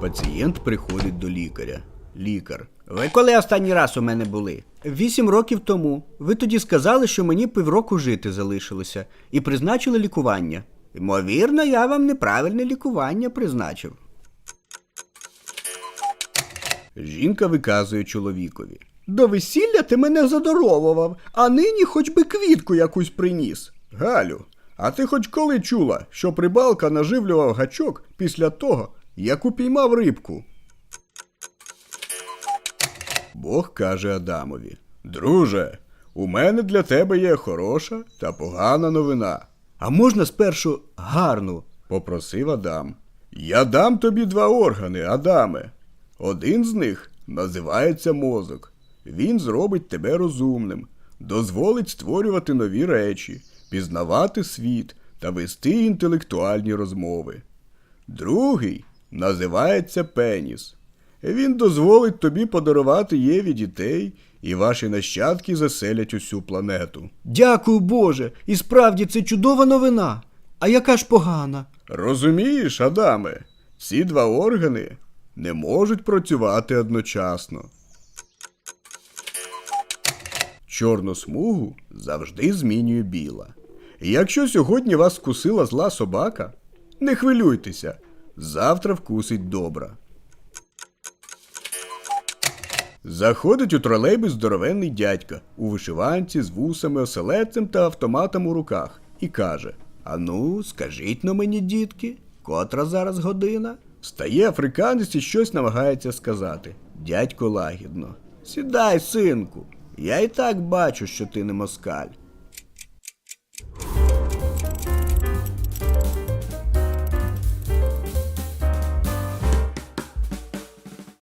Пацієнт приходить до лікаря. Лікар. Ви коли останній раз у мене були? Вісім років тому. Ви тоді сказали, що мені півроку жити залишилося, і призначили лікування. Ймовірно, я вам неправильне лікування призначив. Жінка виказує чоловікові. До весілля ти мене задоровував, а нині хоч би квітку якусь приніс. Галю, а ти хоч коли чула, що прибалка наживлював гачок після того, як упіймав рибку? Бог каже Адамові: Друже, у мене для тебе є хороша та погана новина. А можна спершу гарну? попросив Адам. Я дам тобі два органи, Адаме. Один з них називається мозок. Він зробить тебе розумним, дозволить створювати нові речі, пізнавати світ та вести інтелектуальні розмови. Другий називається пеніс. Він дозволить тобі подарувати Єві дітей, і ваші нащадки заселять усю планету. Дякую, Боже, і справді це чудова новина. А яка ж погана? Розумієш, Адаме, ці два органи не можуть працювати одночасно. Чорну смугу завжди змінює біла. І Якщо сьогодні вас вкусила зла собака, не хвилюйтеся, завтра вкусить добра. Заходить у тролейбус здоровенний дядька у вишиванці з вусами, оселедцем та автоматом у руках і каже: Ану, скажіть но мені, дітки, котра зараз година? Встає африканець і щось намагається сказати. Дядько лагідно. Сідай, синку. Я і так бачу, що ти не москаль.